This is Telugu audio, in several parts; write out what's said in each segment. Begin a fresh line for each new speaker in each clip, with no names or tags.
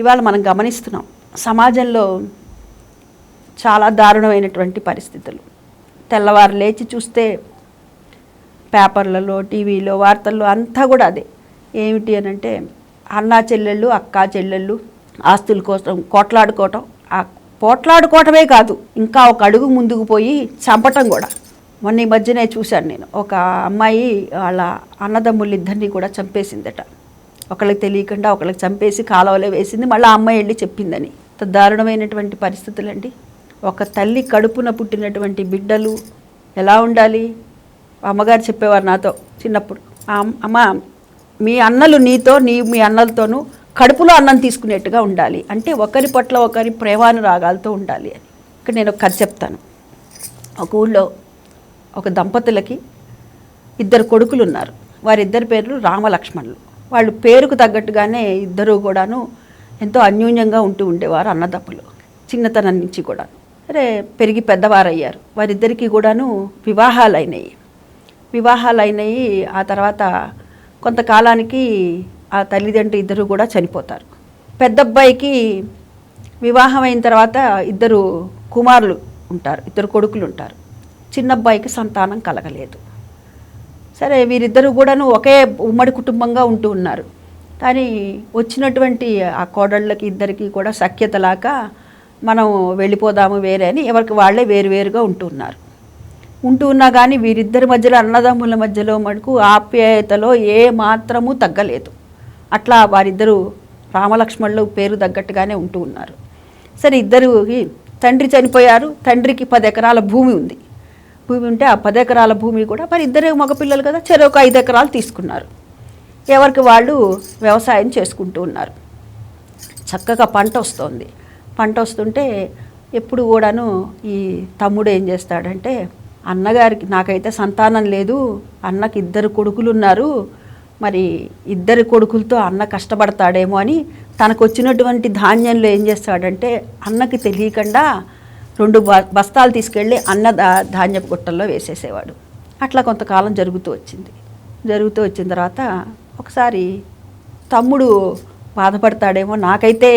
ఇవాళ మనం గమనిస్తున్నాం సమాజంలో చాలా దారుణమైనటువంటి పరిస్థితులు. తెల్లవారు లేచి చూస్తే పేపర్లలో టీవీలో వార్తల్లో అంతా కూడా అదే. ఏమిటి అని అంటే అన్నా చెల్లెళ్ళు అక్కా చెల్లెళ్ళు ఆస్తుల కోసం కోట్లాడుకోవటం. ఆ పోట్లాడుకోవటమే కాదు ఇంకా ఒక అడుగు ముందుకు పోయి చంపటం కూడా. మొన్న ఈ మధ్యనే చూశాను నేను. ఒక అమ్మాయి వాళ్ళ అన్నదమ్ములు ఇద్దరినీ కూడా చంపేసిందట. ఒకళ్ళకి తెలియకుండా ఒకళ్ళకి చంపేసి కాలువలో వేసింది. మళ్ళీ ఆ అమ్మాయి వెళ్ళి చెప్పిందని. ఇంత దారుణమైనటువంటి పరిస్థితులండి. ఒక తల్లి కడుపున పుట్టినటువంటి బిడ్డలు ఎలా ఉండాలి? అమ్మగారు చెప్పేవారు నాతో చిన్నప్పుడు. అమ్మ మీ అన్నలు నీతో నీ మీ అన్నలతోనూ కడుపులో అన్నం తీసుకునేట్టుగా ఉండాలి. అంటే ఒకరి పట్ల ఒకరి ప్రేమానురాగాలతో ఉండాలి అని. ఇక్కడ నేను ఒక కథ చెప్తాను. ఒక ఊళ్ళో ఒక దంపతులకి ఇద్దరు కొడుకులు ఉన్నారు. వారిద్దరి పేర్లు రామలక్ష్మణులు. వాళ్ళు పేరుకు తగ్గట్టుగానే ఇద్దరు కూడాను ఎంతో అన్యోన్యంగా ఉంటూ ఉండేవారు అన్నదప్పులు చిన్నతనం నుంచి కూడా అరే పెరిగి పెద్దవారయ్యారు. వారిద్దరికీ కూడాను వివాహాలు అయినాయి వివాహాలు అయినాయి ఆ తర్వాత కొంతకాలానికి ఆ తల్లిదండ్రులు ఇద్దరు కూడా చనిపోతారు. పెద్ద అబ్బాయికి వివాహం అయిన తర్వాత ఇద్దరు కుమారులు ఉంటారు ఇద్దరు కొడుకులు ఉంటారు. చిన్న అబ్బాయికి సంతానం కలగలేదు. సరే వీరిద్దరూ కూడాను ఒకే ఉమ్మడి కుటుంబంగా ఉంటూ ఉన్నారు. కానీ వచ్చినటువంటి ఆ కోడళ్ళకి ఇద్దరికి కూడా సఖ్యతలాక మనం వెళ్ళిపోదాము వేరే అని ఎవరికి వాళ్ళే వేరువేరుగా ఉంటూ ఉన్నారు. ఉంటూ ఉన్నా కానీ వీరిద్దరి మధ్యలో అన్నదమ్ముల మధ్యలో మటుకు ఆప్యాయతలో ఏ మాత్రము తగ్గలేదు. అట్లా వారిద్దరూ రామలక్ష్మణులు పేరు తగ్గట్టుగానే ఉంటూ ఉన్నారు. సరే ఇద్దరు తండ్రి చనిపోయారు. తండ్రికి పది ఎకరాల భూమి ఉంది. భూమి ఉంటే ఆ పది ఎకరాల భూమి కూడా మరి ఇద్దరే మగపిల్లలు కదా చెరొక ఒక ఐదు ఎకరాలు తీసుకున్నారు. ఎవరికి వాళ్ళు వ్యవసాయం చేసుకుంటూ ఉన్నారు. చక్కగా పంట వస్తుంది. పంట వస్తుంటే ఎప్పుడు కూడాను ఈ తమ్ముడు ఏం చేస్తాడంటే అన్నగారికి నాకైతే సంతానం లేదు అన్నకి ఇద్దరు కొడుకులు ఉన్నారు మరి ఇద్దరు కొడుకులతో అన్న కష్టపడతాడేమో అని తనకు వచ్చినటువంటి ధాన్యంలో ఏం చేస్తాడంటే అన్నకి తెలియకుండా రెండు బ- బస్తాలు తీసుకెళ్ళి అన్న దా ధాన్యపు గుట్టల్లో వేసేసేవాడు. అట్లా కొంతకాలం జరుగుతూ వచ్చింది. జరుగుతూ వచ్చిన తర్వాత ఒకసారి తమ్ముడు బాధపడతాడేమో నాకైతే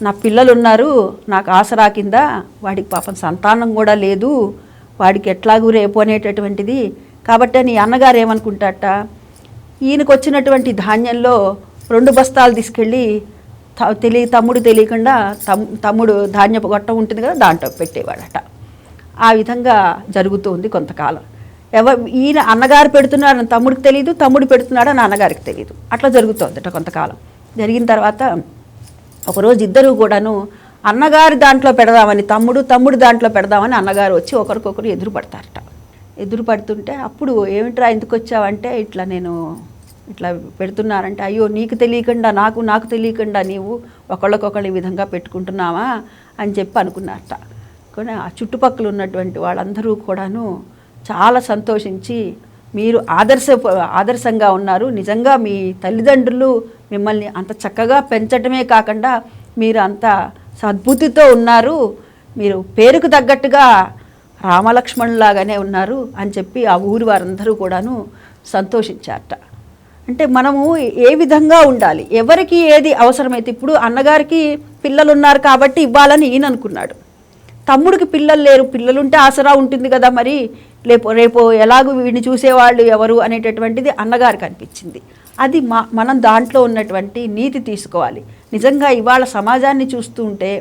నా పిల్లలు ఉన్నారు నాకు ఆసరా కింద వాడికి పాపం సంతానం కూడా లేదు వాడికి ఎట్లాగూ రేపు అనేటటువంటిది. కాబట్టి నీ అన్నగారు ఏమనుకుంటాట ఈయనకు వచ్చినటువంటి ధాన్యంలో రెండు బస్తాలు తీసుకెళ్ళి తెలియ తమ్ముడు తెలియకుండా తమ్ తమ్ముడు ధాన్యపు గొట్టం ఉంటుంది కదా దాంట్లో పెట్టేవాడట. ఆ విధంగా జరుగుతూ ఉంది కొంతకాలం. ఎవ ఈయన అన్నగారు పెడుతున్నాడని తమ్ముడికి తెలియదు తమ్ముడు పెడుతున్నాడని అన్నగారికి తెలియదు అట్లా జరుగుతుందట కొంతకాలం. జరిగిన తర్వాత ఒకరోజు ఇద్దరు కూడాను అన్నగారు దాంట్లో పెడదామని తమ్ముడు తమ్ముడు దాంట్లో పెడదామని అన్నగారు వచ్చి ఒకరికొకరు ఎదురు పడతారట ఎదురు పడుతుంటే అప్పుడు ఏమిట్రా ఎందుకు వచ్చావంటే ఇట్లా నేను ఇట్లా పెడుతున్నారంటే అయ్యో నీకు తెలియకుండా నాకు నాకు తెలియకుండా నీవు ఒకళ్ళకొకళ్ళు ఈ విధంగా పెట్టుకుంటున్నావా? అని చెప్పి అనుకున్నారట. కానీ ఆ చుట్టుపక్కల ఉన్నటువంటి వాళ్ళందరూ కూడాను చాలా సంతోషించి మీరు ఆదర్శ ఆదర్శంగా ఉన్నారు. నిజంగా మీ తల్లిదండ్రులు మిమ్మల్ని అంత చక్కగా పెంచటమే కాకుండా మీరు అంత సద్బుద్ధితో ఉన్నారు. మీరు పేరుకు తగ్గట్టుగా రామలక్ష్మణులాగానే ఉన్నారు అని చెప్పి ఆ ఊరి వారందరూ కూడాను సంతోషించారట. అంటే మనము ఏ విధంగా ఉండాలి? ఎవరికి ఏది అవసరమైతే ఇప్పుడు అన్నగారికి పిల్లలు ఉన్నారు కాబట్టి ఇవ్వాలని ఈయన అనుకున్నాడు. తమ్ముడికి పిల్లలు లేరు. పిల్లలుంటే ఆసరా ఉంటుంది కదా మరి. రేపు రేపు ఎలాగో వీడిని చూసేవాళ్ళు ఎవరు అనేటటువంటిది అన్నగారికి అనిపించింది. అది మా మనం దాంట్లో ఉన్నటువంటి నీతి తీసుకోవాలి. నిజంగా ఇవాళ సమాజాన్ని చూస్తూ ఉంటే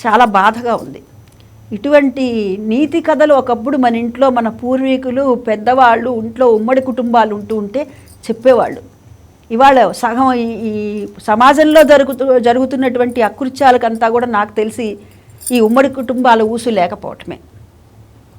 చాలా బాధగా ఉంది. ఇటువంటి నీతి కథలు ఒకప్పుడు మన ఇంట్లో మన పూర్వీకులు పెద్దవాళ్ళు ఇంట్లో ఉమ్మడి కుటుంబాలు ఉంటూ ఉంటే చెప్పేవాళ్ళు. ఇవాళ సగం ఈ ఈ సమాజంలో జరుగుతూ జరుగుతున్నటువంటి అకృత్యాలకంతా కూడా నాకు తెలిసి ఈ ఉమ్మడి కుటుంబాల ఊసు లేకపోవటమే